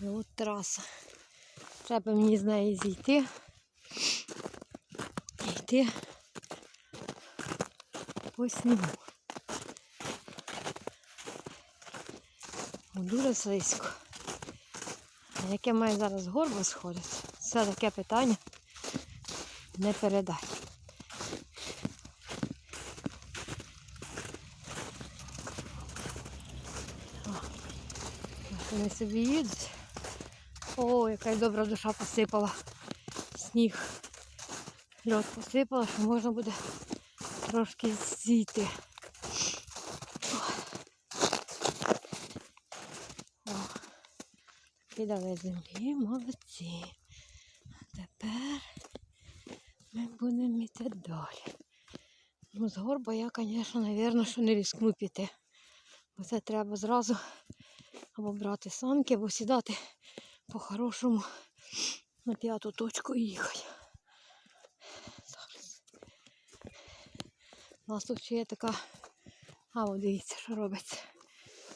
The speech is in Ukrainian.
І от траса. Треба мені з неї зійти. Йти по снігу. Дуже слизько. А яке має зараз горба сходити? Це таке питання не передай. Вони собі їдуть. О, яка добра душа посипала. Сніг. Льод посипала, що можна буде трошки зійти. О, кидали землі, молодці. Тепер ми будемо йти далі. Ну, з горба я, звісно, напевно, що не рискну піти. Бо це треба зразу або брати санки, або сідати по-хорошому на п'яту точку їхати. У нас тут ще є така. А, дивіться, що робиться.